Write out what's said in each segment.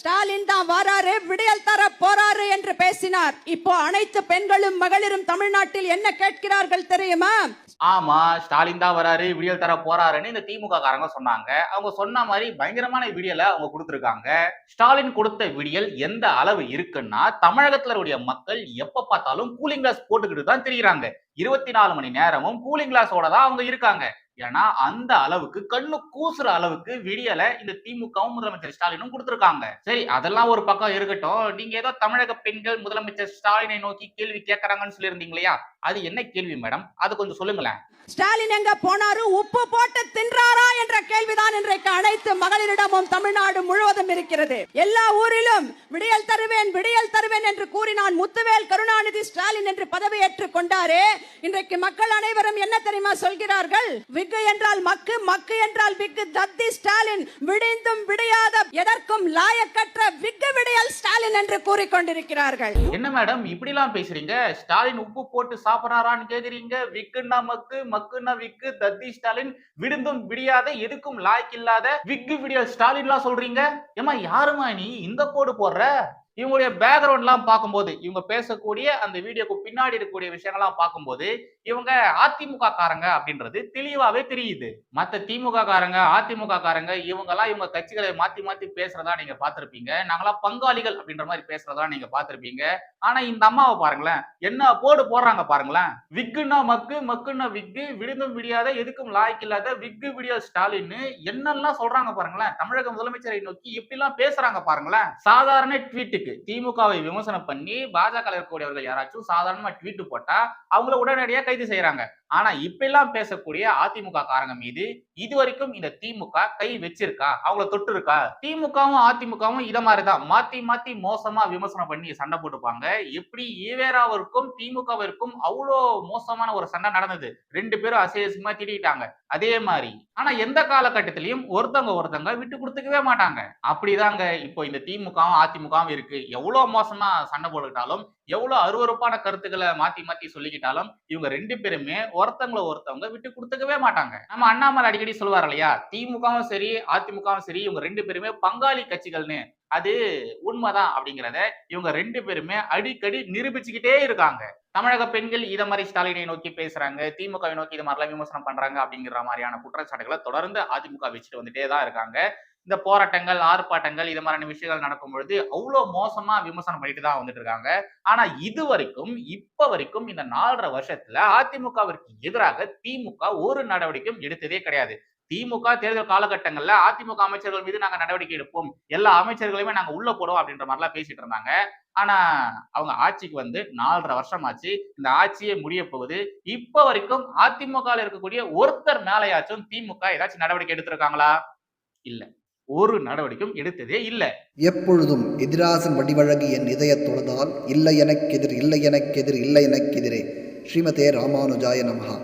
ஸ்டாலின் தான் வராரு விடியல் தர போறாரு என்று பேசினார். இப்போ அனைத்து பெண்களும் மகளிரும் தமிழ்நாட்டில் என்ன கேட்கிறார்கள் தெரியுமா? ஆமா ஸ்டாலின் தான் வராரு விடியல் தர போறாருன்னு இந்த திமுக காரங்க சொன்னாங்க. அவங்க சொன்ன மாதிரி பயங்கரமான விடியலை அவங்க கொடுத்திருக்காங்க. ஸ்டாலின் கொடுத்த விடியல் எந்த அளவு இருக்குன்னா தமிழகத்துல உடைய மக்கள் எப்ப பார்த்தாலும் கூலிங் கிளாஸ் போட்டுக்கிட்டு தான் தெரியுறாங்க. இருபத்தி நாலு மணி நேரமும் கூலிங் கிளாஸோட தான் அவங்க இருக்காங்க. ஏன்னா அந்த அளவுக்கு கண்ணு கூசுற அளவுக்கு விடியல இந்த திமுகவும் முதலமைச்சர் ஸ்டாலினும் கொடுத்துருக்காங்க. சரி அதெல்லாம் ஒரு பக்கம் இருக்கட்டும். நீங்க ஏதோ தமிழக பெண்கள் முதலமைச்சர் ஸ்டாலினை நோக்கி கேள்வி கேட்கறாங்கன்னு சொல்லியிருந்தீங்க இல்லையா அது என்ன கேள்வி மேடம் அது கொஞ்சம் சொல்லுங்களேன். ஸ்டாலின் எங்க போனாரு? உப்பு போட்டு தின்றாரா என்ற கேள்விதான் இன்றைக்கு அனைத்து மகளிரிடமும் தமிழ்நாடு முழுவதும் இருக்கிறது. எல்லா ஊரிலும் விடியல் தருவேன் விடியல் தருவேன் என்று கூறினான் முத்துவேல் கருணாநிதி ஸ்டாலின் என்று பதவியேற்றுக் கொண்டாரே. இன்றைக்கு மக்கள் அனைவரும் என்ன தெரியுமா சொல்கிறார்கள்? விக்கு என்றால் மக்கு மக்கு என்றால் விக்கு. தத்தி ஸ்டாலின் விடிந்தும் விடியாத எதற்கும் லாயக்கற்ற விக்கு விடியல் ஸ்டாலின் என்று கூறிக்கொண்டிருக்கிறார்கள். என்ன மேடம் இப்படிலாம் பேசுறீங்க? ஸ்டாலின் உப்பு போட்டு சாப்பிடறாரான்னு கேக்குறீங்க. விக்குன்னா மக்கு மக்குன்னா விக்கு. தத்தி ஸ்டாலின் விடுந்தும் விடியாத எதுக்கும் லாய்க்கு இல்லாத விக்கு விடியல் ஸ்டாலின்லாம் சொல்றீங்க. ஏமா யாருமா நீ? இந்த கோடு போடுற? இவங்களுடைய பேக்ரவுண்ட்லாம் பார்க்கும்போது இவங்க பேசக்கூடிய அந்த வீடியோக்கு பின்னாடி இருக்கக்கூடிய விஷயங்கள்லாம் பார்க்கும்போது இவங்க அதிமுக காரங்க அப்படின்றது தெளிவாவே தெரியுது. மற்ற திமுக காரங்க அதிமுக காரங்க இவங்கெல்லாம் இவங்க கட்சிகளை மாத்தி மாத்தி பேசுறதா நீங்க பாத்திருப்பீங்க நாங்களாம் பங்காளிகள் அப்படின்ற மாதிரி பேசுறதா நீங்க பாத்திருப்பீங்க ஆனா இந்த அம்மாவை பாருங்களேன் என்ன போடு போடுறாங்க பாருங்களேன். விக்குன்னா மக்கு மக்குன்னா விக்கு விடுந்தும் விடியாத எதுக்கும் லாய்க்கு இல்லாத விக்கு விடியா ஸ்டாலின் என்னெல்லாம் சொல்றாங்க பாருங்களேன். தமிழக முதலமைச்சரை நோக்கி எப்படிலாம் பேசுறாங்க பாருங்களேன். சாதாரண ட்வீட்டு ட்வீட்டுக்கு திமுகவை விமர்சனம் பண்ணி பாஜக இருக்கக்கூடியவர்கள் யாராச்சும் சாதாரணமா ட்வீட் போட்டா அவங்கள உடனடியா கைது செய்யறாங்க ஆனா இப்பெல்லாம் பேசக்கூடிய அதிமுக காரங்க மீது இதுவரைக்கும் இந்த திமுக கை வச்சிருக்கா? அவங்கள தொட்டு இருக்கா திமுகவும் அதிமுகவும் இத மாதிரிதான். மாத்தி மாத்தி மோசமா விமர்சனம் பண்ணி சண்டை போட்டுப்பாங்க. எப்படி ஈவேராவிற்கும் திமுகவிற்கும் அவ்வளோ மோசமான ஒரு சண்டை நடந்தது? ரெண்டு பேரும் அசேசமா திட்டிட்டாங்க. அதே மாதிரி. ஆனா எந்த காலகட்டத்திலையும் ஒருத்தவங்க ஒருத்தவங்க விட்டு கொடுத்துக்கவே மாட்டாங்க. அப்படிதாங்க இப்போ இந்த திமுகவும் அதிமுகவும் இருக்கு. எவ்வளவு மோசமா சண்டை போட்டுக்கிட்டாலும் எவ்வளவு அருவருப்பான கருத்துக்களை மாத்தி மாத்தி சொல்லிக்கிட்டாலும் இவங்க ரெண்டு பேருமே ஒருத்தவங்கள ஒருத்தவங்க விட்டு கொடுத்துக்கவே மாட்டாங்க. நம்ம அண்ணாமலை அடிக்கடி சொல்லுவார் இல்லையா? திமுகவும் சரி அதிமுகவும் சரி இவங்க ரெண்டு பேருமே பங்காளி கட்சிகள்னு. அது உண்மைதான் அப்படிங்கிறத இவங்க ரெண்டு பேருமே அடிக்கடி நிரூபிச்சுக்கிட்டே இருக்காங்க. தமிழக பெண்கள் இதை மாதிரி ஸ்டாலினை நோக்கி பேசுறாங்க திமுகவை நோக்கி இது மாதிரிலாம் விமர்சனம் பண்றாங்க அப்படிங்கிற மாதிரியான குற்றச்சாட்டுகளை தொடர்ந்து அதிமுக வச்சுட்டு வந்துட்டே தான் இருக்காங்க. இந்த போராட்டங்கள் ஆர்ப்பாட்டங்கள் இது மாதிரியான விஷயங்கள் நடக்கும் பொழுது அவ்வளோ மோசமா விமர்சனம் பண்ணிட்டு தான் வந்துட்டு இருக்காங்க. ஆனா இது வரைக்கும் இப்ப வரைக்கும் இந்த நாலரை வருஷத்துல அதிமுகவிற்கு எதிராக திமுக ஒரு நடவடிக்கையும் எடுத்ததே கிடையாது. திமுக தேர்தல் காலகட்டங்கள்ல அதிமுக அமைச்சர்கள் மீது நாங்க நடவடிக்கை எடுப்போம். எல்லா அமைச்சர்களையுமே நாங்க உள்ள போடுவோம் அப்படின்ற மாதிரிலாம் பேசிட்டு இருந்தாங்க. ஆனா அவங்க ஆட்சிக்கு வந்து நாலரை வருஷம் ஆச்சு இந்த ஆட்சியே முடிய போகுது. இப்ப வரைக்கும் அதிமுக இருக்கக்கூடிய ஒருத்தர் மேலையாச்சும் திமுக ஏதாச்சும் நடவடிக்கை எடுத்திருக்காங்களா? இல்லை. ஒரு நடவடிக்கையும் எடுத்ததே இல்ல. எப்பொழுதும் எதிராசன் வடிவழகு என் இதயத் தொழுதால் இல்லை எனக்கெதிர் இல்லை எனக்கெதிர் இல்லை எனக்கெதிரே ஸ்ரீமதே ராமானுஜாய நமஹா.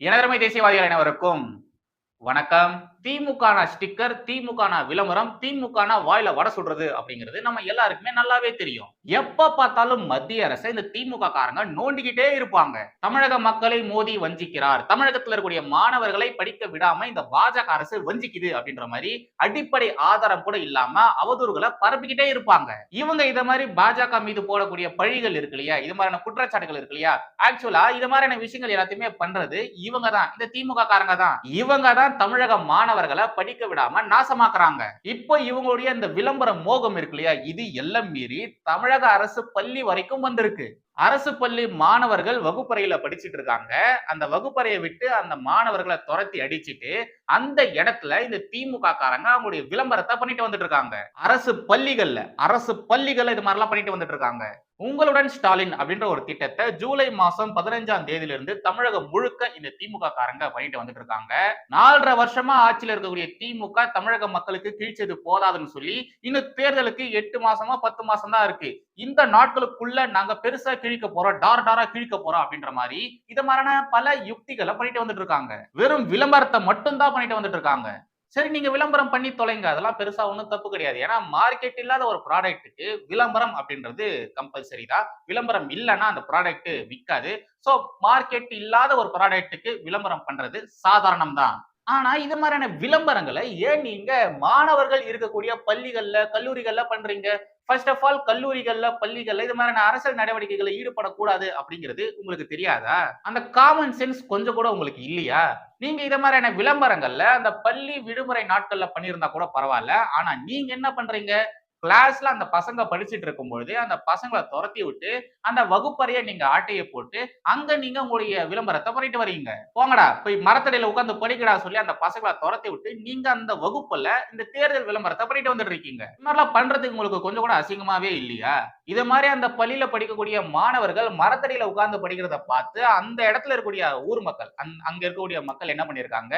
இனதரமை தேசியவாதிகள் அனைவருக்கும் வணக்கம். திமுக ஸ்டிக்கர் திமுக விளம்பரம் திமுக வாயில வடை சுடுறது அப்படிங்கிறது நம்ம எல்லாருக்குமே நல்லாவே தெரியும். எப்ப பார்த்தாலும் மத்திய அரசு இந்த திமுக காரங்க நோண்டிக்கிட்டே இருப்பாங்க. தமிழக மக்களை மோதி வஞ்சிக்கிறார். தமிழகத்தில் இருக்கக்கூடிய மாணவர்களை படிக்க விடாம இந்த பாஜக அரசு வஞ்சிக்குது அப்படின்ற மாதிரி அடிப்படை ஆதாரம் கூட இல்லாம அவதூறுகளை பரப்பிக்கிட்டே இருப்பாங்க. இவங்க இத மாதிரி பாஜக மீது போடக்கூடிய பழிகள் இருக்கு இல்லையா? இது மாதிரியான குற்றச்சாட்டுகள் இருக்கு இல்லையா? ஆக்சுவலா இது மாதிரியான விஷயங்கள் எல்லாத்தையுமே பண்றது இவங்க தான். இந்த திமுக காரங்க தான். இவங்க தான் தமிழக மாணவர்களை படிக்க விடாம நாசமாக்குறாங்க. இப்போ இவங்களுடைய இந்த விளம்பர மோகம் இருக்கு இல்லையா? இது எல்லாம் மீறி தமிழக அரசு பள்ளி வரைக்கும் வந்திருக்கு. அரசு பள்ளி மாணவர்கள் வகுப்பறையில படிச்சிட்டு இருக்காங்க. அந்த வகுப்பறையை விட்டு அந்த மாணவர்களை துரத்தி அடிச்சிட்டு அந்த இடத்துல இந்த திமுக காரங்க அவங்களுடைய விளம்பரத்தை பண்ணிட்டு வந்துட்டு இருக்காங்க. அரசு பள்ளிகள்ல அரசு பள்ளிகள்ல இது மாதிரிலாம் பண்ணிட்டு வந்துட்டு இருக்காங்க. உங்களுடன் ஸ்டாலின் அப்படின்ற ஒரு திட்டத்தை ஜூலை மாசம் பதினஞ்சாம் தேதியிலிருந்து தமிழகம் முழுக்க இந்த திமுக காரங்க பண்ணிட்டு வந்துட்டு இருக்காங்க. நாலரை வருஷமா ஆட்சியில் இருக்கக்கூடிய திமுக தமிழக மக்களுக்கு கீழ்ச்சது போதாதுன்னு சொல்லி இன்னும் தேர்தலுக்கு எட்டு மாசமா பத்து மாசம் தான் இருக்கு. இந்த நாட்களுக்குள்ள நாங்க பெருசா கிழிக்க போறோம் டார் டாரா கிழிக்க போறோம் அப்படின்ற மாதிரி இது மாதிரியான பல யுக்திகளை பண்ணிட்டு வந்துட்டு இருக்காங்க. வெறும் விளம்பரத்தை மட்டும் தான் பண்ணிட்டு வந்துட்டு இருக்காங்க. சரி நீங்க விளம்பரம் பண்ணி தொலைங்க. அதெல்லாம் பெருசா ஒன்றும் தப்பு கிடையாது. ஏன்னா மார்க்கெட் இல்லாத ஒரு ப்ராடக்ட்டுக்கு விளம்பரம் அப்படின்றது கம்பல்சரி தான். விளம்பரம் இல்லைன்னா அந்த ப்ராடக்ட் விற்காது. ஸோ மார்க்கெட் இல்லாத ஒரு ப்ராடக்ட்டுக்கு விளம்பரம் பண்றது சாதாரணம் தான் ஆனா இது மாதிரியான விளம்பரங்களை ஏன் நீங்க மாணவர்கள் இருக்கக்கூடிய பள்ளிகள்ல கல்லூரிகள்ல பண்றீங்க? ஃபர்ஸ்ட் ஆஃப் ஆல் கல்லூரிகள்ல பள்ளிகள்ல இது மாதிரியான அரசியல் நடவடிக்கைகளை ஈடுபடக்கூடாது அப்படிங்கிறது உங்களுக்கு தெரியாதா? அந்த காமன் சென்ஸ் கொஞ்சம் கூட உங்களுக்கு இல்லையா? நீங்க இது மாதிரியான விளம்பரங்கள்ல அந்த பள்ளி விடுமுறை நாட்கள்ல பண்ணியிருந்தா கூட பரவாயில்ல. ஆனா நீங்க என்ன பண்றீங்க? கிளாஸ்ல அந்த பசங்க படிச்சுட்டு இருக்கும் பொழுது அந்த பசங்களை துரத்தி விட்டு அந்த வகுப்பறைய நீங்க ஆட்டையை போட்டு அங்க நீங்க உங்களுடைய விளம்பரத்தை பண்ணிட்டு வரீங்க போங்கடா போய் மரத்தடையில உட்காந்து படிக்கடா சொல்லி அந்த பசங்களை துரத்தி விட்டு நீங்க அந்த வகுப்புல இந்த தேர்தல் விளம்பரத்தை பண்ணிட்டு வந்துட்டு இருக்கீங்க. இந்த மாதிரிலாம் பண்றதுக்கு உங்களுக்கு கொஞ்சம் கூட அசிங்கமாவே இல்லையா? இது மாதிரி அந்த பள்ளியில படிக்கக்கூடிய மாணவர்கள் மரத்தடியில உட்கார்ந்து படிக்கிறத பார்த்து அந்த இடத்துல இருக்கக்கூடிய ஊர் மக்கள் அங்க இருக்கக்கூடிய மக்கள் என்ன பண்ணிருக்காங்க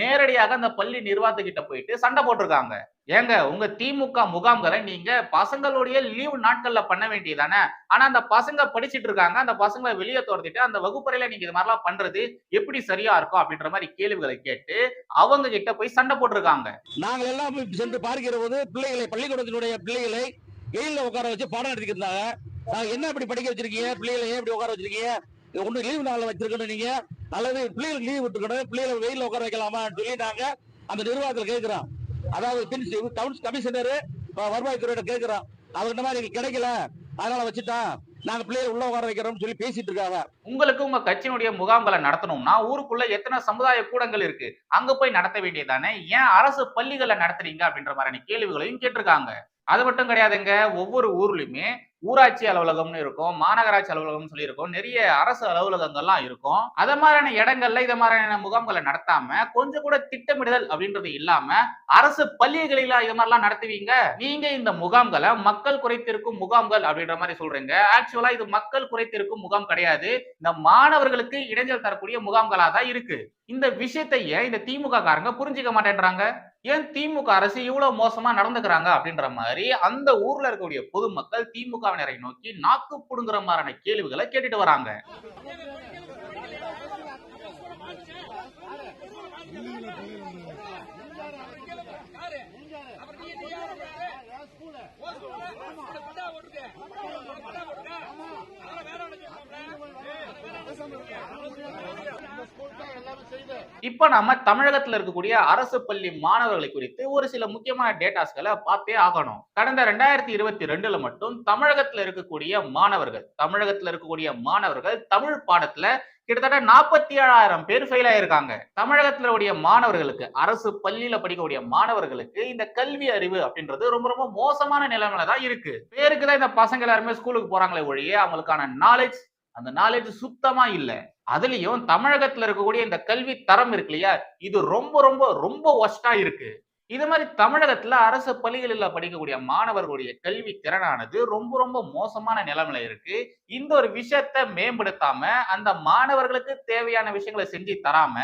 நேரடியாக அந்த பள்ளி நிர்வாகத்துக்கிட்ட போயிட்டு சண்டை போட்டிருக்காங்க. ஏங்க உங்க திமுக முகாம்களை நீங்க பசங்களுடைய லீவு நாட்கள்ல பண்ண வேண்டியதானே? ஆனா அந்த பசங்க படிச்சிட்டு இருக்காங்க அந்த பசங்களை வெளியே துரத்திட்டு அந்த வகுப்பறையில நீங்க இது மாதிரிலாம் பண்றது எப்படி சரியா இருக்கும் அப்படின்ற மாதிரி கேள்விகளை கேட்டு அவங்க கிட்ட போய் சண்டை போட்டிருக்காங்க. நாங்கள் எல்லாம் சென்று பார்க்கிற போது பிள்ளைகளை பள்ளிக்கூடத்தினுடைய பிள்ளைகளை எயில உட்கார வச்சு பாடம் நடத்திக்கிட்டு நாங்க என்ன இப்படி படிக்க வச்சிருக்கீங்க? பிள்ளைகளை ஏன் இப்படி உட்கார வச்சிருக்கீங்க? ஒன்று ஒண்ணு லீவு நாள்ல வச்சிருக்கணும் நீங்க. அல்லது பிள்ளைகளுக்கு லீவ் விட்டுக்கணும் பிள்ளைகளை வெயில உட்கார வைக்கலாமான்னு சொல்லி நாங்க அந்த நிர்வாகத்தில் கேட்கிறோம். அதாவது பிரின்சி- கவுன்ஸ் கமிஷனர் வருவாய்த்துறையிட்ட கேட்கிறோம் அவர் இந்த மாதிரி கிடைக்கல. அதனால வச்சுட்டான். நாங்க பிள்ளைய உள்ள உட்கார வைக்கிறோம்னு சொல்லி பேசிட்டு இருக்காங்க. உங்களுக்கு உங்க கட்சியினுடைய முகாம்களை நடத்தணும்னா ஊருக்குள்ள எத்தனை சமுதாய கூடங்கள் இருக்கு? அங்க போய் நடத்த வேண்டியதானே ஏன் அரசு பள்ளிகளை நடத்துறீங்க அப்படின்ற மாதிரியான கேள்விகளையும் கேட்டிருக்காங்க. அது மட்டும் கிடையாதுங்க. ஒவ்வொரு ஊர்லயுமே ஊராட்சி அலுவலகம்னு இருக்கும் மாநகராட்சி அலுவலகம்னு சொல்லி இருக்கும் நிறைய அரசு அலுவலகங்கள்லாம் இருக்கும். அதை மாதிரியான இடங்கள்ல இதை மாதிரியான முகாம்களை நடத்தாம கொஞ்சம் கூட திட்டமிடுதல் அப்படின்றது இல்லாம அரசு பள்ளிகளில இது மாதிரிலாம் நடத்துவீங்க? நீங்க இந்த முகாம்களை மக்கள் குறைத்திருக்கும் முகாம்கள் அப்படின்ற மாதிரி சொல்றீங்க. ஆக்சுவலா இது மக்கள் குறைத்திருக்கும் முகாம் கிடையாது. இந்த மாணவர்களுக்கு இடைஞ்சல் தரக்கூடிய முகாம்களா தான் இருக்கு. இந்த விஷயத்தை ஏன் இந்த திமுக காரங்க புரிஞ்சுக்க மாட்டேன்றாங்க? ஏன் திமுக அரசு இவ்வளவு மோசமா நடந்துக்கிறாங்க அப்படின்ற மாதிரி அந்த ஊர்ல இருக்கக்கூடிய பொதுமக்கள் திமுகவினரை நோக்கி நாக்கு புடுங்குற மாதிரியான கேள்விகளை கேட்டுட்டு வராங்க. இப்ப நம்ம தமிழகத்துல இருக்கக்கூடிய அரசு பள்ளி மாணவர்களை குறித்து ஒரு சில முக்கியமான டேட்டாஸ்களை பார்த்தே ஆகணும். கடந்த ரெண்டாயிரத்தி இருபத்தி ரெண்டுல மட்டும் தமிழகத்துல இருக்கக்கூடிய மாணவர்கள் தமிழகத்துல இருக்கக்கூடிய மாணவர்கள் தமிழ் பாடத்துல கிட்டத்தட்ட நாற்பத்தி ஏழாயிரம் பேர் ஃபெயில் ஆயிருக்காங்க. தமிழகத்துல மாணவர்களுக்கு அரசு பள்ளியில படிக்கக்கூடிய மாணவர்களுக்கு இந்த கல்வி அறிவு அப்படின்றது ரொம்ப ரொம்ப மோசமான நிலைமையில தான் இருக்கு. பேருக்கு தான் இந்த பசங்க எல்லாருமே ஸ்கூலுக்கு போறாங்களே ஒழிய அவங்களுக்கான நாலேஜ் அந்த நாலேஜ் சுத்தமா இல்லை. அதுலயும் தமிழகத்துல இருக்கக்கூடிய இந்த கல்வி தரம் இருக்கு இல்லையா? இது ரொம்ப ரொம்ப ரொம்ப ஒஸ்டா இருக்கு. இது மாதிரி தமிழகத்துல அரசு பள்ளிகளில் படிக்கக்கூடிய மாணவர்களுடைய கல்வி திறனானது ரொம்ப ரொம்ப மோசமான நிலைமையில இருக்கு. இந்த ஒரு விஷயத்த மேம்படுத்தாம அந்த மாணவர்களுக்கு தேவையான விஷயங்களை செஞ்சு தராம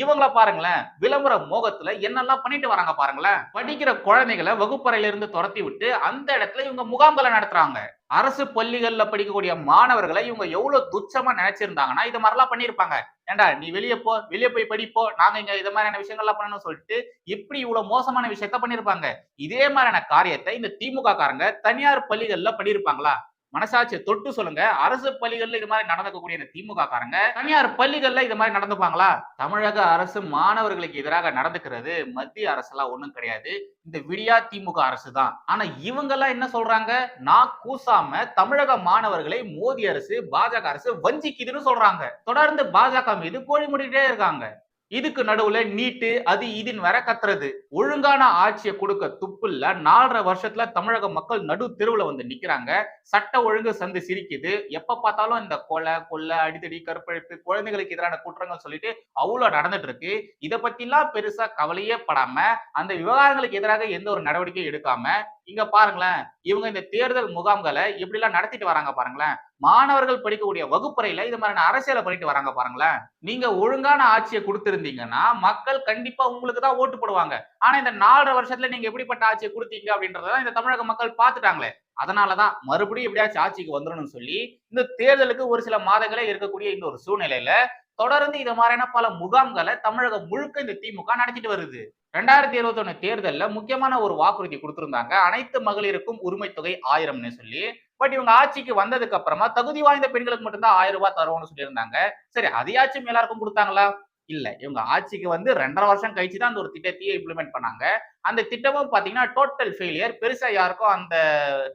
இவங்கள பாருங்களேன் விளம்பர மோகத்துல என்னெல்லாம் பண்ணிட்டு வராங்க பாருங்களேன். படிக்கிற குழந்தைகளை வகுப்பறையில இருந்து துரத்தி விட்டு அந்த இடத்துல இவங்க முகாம்களை நடத்துறாங்க. அரசு பள்ளிகள்ல படிக்கக்கூடிய மாணவர்களை இவங்க எவ்வளவு துச்சமா நினைச்சிருந்தாங்கன்னா இது மாதிரிலாம் பண்ணிருப்பாங்க ஏண்டா நீ வெளியே போ வெளியே போய் படிப்போ நாங்க இங்க இது மாதிரியான விஷயங்கள்லாம் பண்ணணும்னு சொல்லிட்டு எப்படி இவ்வளவு மோசமான விஷயத்த பண்ணிருப்பாங்க? இதே மாதிரியான காரியத்தை இந்த திமுக காரங்க தனியார் பள்ளிகள்ல பண்ணிருப்பாங்களா? மனசாட்சியை தொட்டு சொல்லுங்க. அரசு பள்ளிகள்ல இது மாதிரி நடந்துக்கக்கூடிய இந்த திமுக காரங்க தனியார் பள்ளிகள்ல இது மாதிரி நடந்துப்பாங்களா? தமிழக அரசு மாணவர்களுக்கு எதிராக நடந்துக்கிறது. மத்திய அரசுலாம் ஒண்ணும் கிடையாது. இந்த விடியா திமுக அரசு தான் ஆனா இவங்க எல்லாம் என்ன சொல்றாங்க? நான் கூசாம தமிழக மாணவர்களை மோடி அரசு பாஜக அரசு வஞ்சிக்குதுன்னு சொல்றாங்க. தொடர்ந்து பாஜக மீது கோழி முடிக்கிட்டே இருக்காங்க. இதுக்கு நடுவுல நீட்டு அது இதுன்னு வர கத்துறது. ஒழுங்கான ஆட்சியை கொடுக்க துப்புல்ல. நாலரை வருஷத்துல தமிழக மக்கள் நடு தெருவுல வந்து நிக்கிறாங்க. சட்ட ஒழுங்கு சந்து சிரிக்குது. எப்ப பார்த்தாலும் இந்த கொலை கொள்ளை அடித்தடி கற்பழிப்பு குழந்தைகளுக்கு எதிரான குற்றங்கள் சொல்லிட்டு அவ்வளவு நடந்துட்டு இருக்கு. இதை பத்திலாம் பெருசா கவலையே படாம அந்த விவகாரங்களுக்கு எதிராக எந்த ஒரு நடவடிக்கையும் எடுக்காம இங்க பாருங்களேன் இவங்க இந்த தேர்தல் முகாம்களை எப்படி எல்லாம் நடத்திட்டு வராங்க பாருங்களேன். மாணவர்கள் படிக்கக்கூடிய வகுப்பறையில இது மாதிரியான அரசியலை பண்ணிட்டு வராங்க பாருங்களேன். நீங்க ஒழுங்கான ஆட்சியை கொடுத்திருந்தீங்கன்னா மக்கள் கண்டிப்பா உங்களுக்கு தான் ஓட்டு போடுவாங்க. ஆனா இந்த நாலரை வருஷத்துல நீங்க எப்படிப்பட்ட ஆட்சியை கொடுத்தீங்க அப்படின்றத இந்த தமிழக மக்கள் பார்த்துட்டாங்களே. அதனாலதான் மறுபடியும் எப்படியாச்சும் ஆட்சிக்கு வந்துடணும்னு சொல்லி இந்த தேர்தலுக்கு ஒரு சில மாதங்களே இருக்கக்கூடிய இந்த ஒரு சூழ்நிலையில தொடர்ந்து இது மாதிரியான பல முகாம்களை தமிழகம் முழுக்க இந்த திமுக நடத்திட்டு வருது. ரெண்டாயிரத்தி இருபத்தி ஒண்ணு தேர்தலில் முக்கியமான ஒரு வாக்குறுதி கொடுத்திருந்தாங்க. அனைத்து மகளிருக்கும் உரிமை தொகை ஆயிரம்னு சொல்லி பட் இவங்க ஆட்சிக்கு வந்ததுக்கு அப்புறமா தகுதி வாய்ந்த பெண்களுக்கு மட்டும்தான் ஆயிரம் ரூபாய் தருவோம்னு சொல்லியிருந்தாங்க. சரி அதையாச்சும் எல்லாருக்கும் கொடுத்தாங்களா? இல்ல. இவங்க ஆட்சிக்கு வந்து ரெண்டரை வருஷம் கழிச்சு தான் அந்த ஒரு திட்டத்தையே இம்ப்ளிமெண்ட் பண்ணாங்க. அந்த திட்டமும் பாத்தீங்கன்னா டோட்டல் ஃபெயிலியர் பெருசா யாருக்கும் அந்த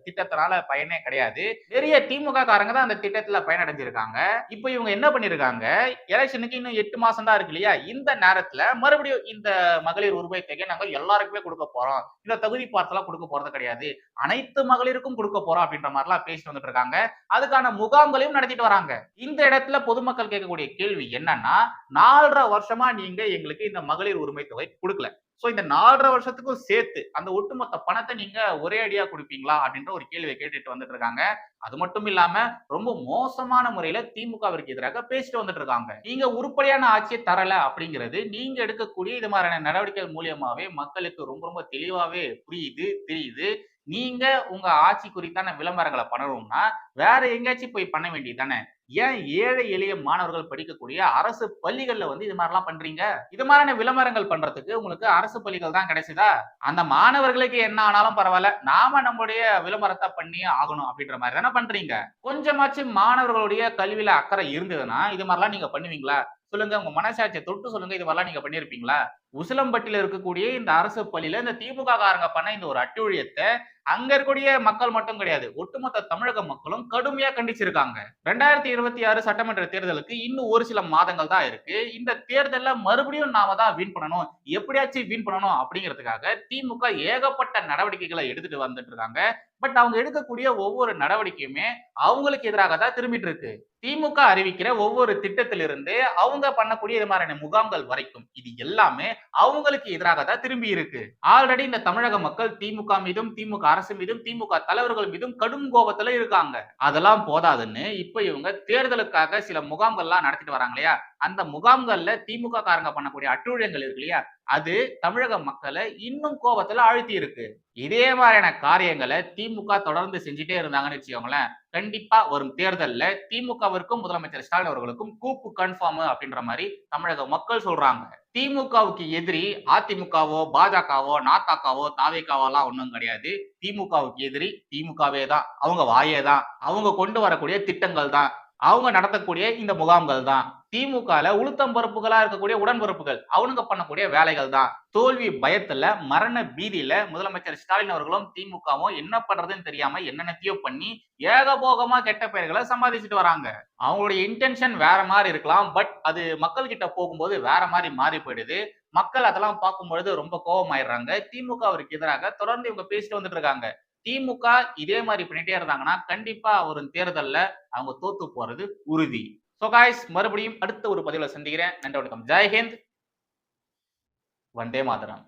திட்டத்தினால பயனே கிடையாது. நிறைய திமுக காரங்க தான் அந்த திட்டத்துல பயனடைஞ்சிருக்காங்க. இப்போ இவங்க என்ன பண்ணிருக்காங்க? எலெக்ஷனுக்கு இன்னும் எட்டு மாசம் தான் இருக்கு இல்லையா? இந்த நேரத்துல மறுபடியும் இந்த மகளிர் உரிமை தொகை நாங்க எல்லாருக்குமே கொடுக்க போறோம். இந்த தகுதி பார்த்தெல்லாம் கொடுக்க போறது கிடையாது. அனைத்து மகளிருக்கும் கொடுக்க போறோம் அப்படின்ற மாதிரிலாம் பேசிட்டு வந்துட்டு இருக்காங்க. அதுக்கான முகாம்களையும் நடத்திட்டு வராங்க. இந்த இடத்துல பொதுமக்கள் கேட்கக்கூடிய கேள்வி என்னன்னா நாலரை வருஷமா நீங்க எங்களுக்கு இந்த மகளிர் உரிமை தொகை கொடுக்கல. ஸோ இந்த நாலரை வருஷத்துக்கும் சேர்த்து அந்த ஒட்டுமொத்த பணத்தை நீங்க ஒரே அடியா கொடுப்பீங்களா? அப்படின்ற ஒரு கேள்வியை கேட்டுட்டு வந்துட்டு இருக்காங்க அது மட்டும் இல்லாம ரொம்ப மோசமான முறையில திமுகவிற்கு எதிராக பேசிட்டு வந்துட்டு இருக்காங்க நீங்க உருப்படியான ஆட்சியை தரல அப்படிங்கிறது நீங்க எடுக்கக்கூடிய இது மாதிரியான நடவடிக்கைகள் மூலியமாவே மக்களுக்கு ரொம்ப ரொம்ப தெளிவாவே புரியுது தெரியுது. நீங்க உங்க ஆட்சி குறித்தான விளம்பரங்களை பண்ணணும்னா வேற எங்கேயாச்சும் போய் பண்ண வேண்டியது தானே? ஏன் ஏழை எளிய மாணவர்கள் படிக்கக்கூடிய அரசு பள்ளிகள்ல வந்து இது மாதிரிலாம் பண்றீங்க? இது மாதிரியான விளம்பரங்கள் பண்றதுக்கு உங்களுக்கு அரசு பள்ளிகள் தான் கிடைச்சதா? அந்த மாணவர்களுக்கு என்ன ஆனாலும் பரவாயில்ல நாம நம்மளுடைய விளம்பரத்தை பண்ணியே ஆகணும் அப்படின்ற மாதிரி தானே பண்றீங்க? கொஞ்சமாச்சும் மாணவர்களுடைய கல்வியில அக்கறை இருந்ததுன்னா இது மாதிரிலாம் நீங்க பண்ணுவீங்களா? சொல்லுங்க உங்க மனசாட்சியை தொட்டு சொல்லுங்க இது மாதிரிலாம் நீங்க பண்ணிருப்பீங்களா? உசிலம்பட்டியில இருக்கக்கூடிய இந்த அரசு பள்ளியில இந்த திமுக காரங்க பண்ண இந்த ஒரு அட்டுழியத்தை அங்க இருக்கக்கூடிய மக்கள் மட்டும் கிடையாது ஒட்டுமொத்த தமிழக மக்களும் கடுமையா கண்டிச்சிருக்காங்க. ரெண்டாயிரத்தி இருபத்தி ஆறு சட்டமன்ற தேர்தலுக்கு இன்னும் ஒரு சில மாதங்கள் தான் இருக்கு. இந்த தேர்தல்ல மறுபடியும் நாம தான் வின் பண்ணணும். எப்படியாச்சும் வின் பண்ணணும் அப்படிங்கிறதுக்காக திமுக ஏகப்பட்ட நடவடிக்கைகளை எடுத்துட்டு வந்துட்டு இருக்காங்க. பட் அவங்க எடுக்கக்கூடிய ஒவ்வொரு நடவடிக்கையுமே அவங்களுக்கு எதிராக தான் திரும்பிட்டு இருக்கு. திமுக அறிவிக்கிற ஒவ்வொரு திட்டத்திலிருந்து அவங்க பண்ணக்கூடிய இது மாதிரியான முகாம்கள் வரைக்கும் இது எல்லாமே அவங்களுக்கு எதிராக தான் திரும்பி இருக்கு. ஆல்ரெடி இந்த தமிழக மக்கள் திமுக மீதும் திமுக அரசு மீதும் திமுக தலைவர்கள் மீதும் கடும் கோபத்துல இருக்காங்க. அதெல்லாம் போதாதுன்னு இப்ப இவங்க தேர்தலுக்காக சில முகாம்கள்லாம் நடத்திட்டு வராங்க இல்லையா? அந்த முகாம்கள்ல திமுக காரங்க பண்ணக்கூடிய அட்டுழியங்கள் இருக்கு இல்லையா? அது தமிழக மக்களை இன்னும் கோபத்துல அழுத்தி இருக்கு. இதே மாதிரியான காரியங்களை திமுக தொடர்ந்து செஞ்சுட்டே இருந்தாங்கன்னு வச்சுக்கோங்களேன் கண்டிப்பா வரும் தேர்தல்ல திமுகவிற்கும் முதலமைச்சர் ஸ்டாலின் அவர்களுக்கும் கூப்பு கன்ஃபார்ம் அப்படின்ற மாதிரி தமிழக மக்கள் சொல்றாங்க. திமுகவுக்கு எதிரி அதிமுகவோ பாஜகவோ நாத்தாக்காவோ தாவேக்காவோ எல்லாம் கிடையாது. திமுகவுக்கு எதிரி திமுகவே தான். அவங்க வாயே தான். அவங்க கொண்டு வரக்கூடிய திட்டங்கள் தான். அவங்க நடத்தக்கூடிய இந்த முகாம்கள் தான். திமுகல உளுத்தம் பருப்புகளா இருக்கக்கூடிய உடன்பரப்புகள் அவனுங்க பண்ணக்கூடிய வேலைகள் தான். தோல்வி பயத்துல மரண பீதியில முதலமைச்சர் ஸ்டாலின் அவர்களும் திமுகவும் என்ன பண்றதுன்னு தெரியாம என்னென்னத்தையோ பண்ணி ஏகபோகமா கெட்ட பெயர்களை சம்பாதிச்சுட்டு வராங்க. அவங்களுடைய இன்டென்ஷன் வேற மாதிரி இருக்கலாம். பட் அது மக்கள் கிட்ட போகும்போது வேற மாதிரி மாறி போயிடுது. மக்கள் அதெல்லாம் பார்க்கும்பொழுது ரொம்ப கோபமாயிடுறாங்க திமுகவிற்கு எதிராக தொடர்ந்து இவங்க பேசிட்டு வந்துட்டு இருக்காங்க. திமுக இதே மாதிரி பண்ணிட்டே இருந்தாங்கன்னா கண்டிப்பா ஒரு தேர்தல்ல அவங்க தோத்து போறது உறுதி. ஸோ காய்ஸ் மறுபடியும் அடுத்த ஒரு பதிவுல சந்திக்கிறேன். நன்றி வணக்கம். ஜெய்ஹிந்த் வந்தே மாதரம்.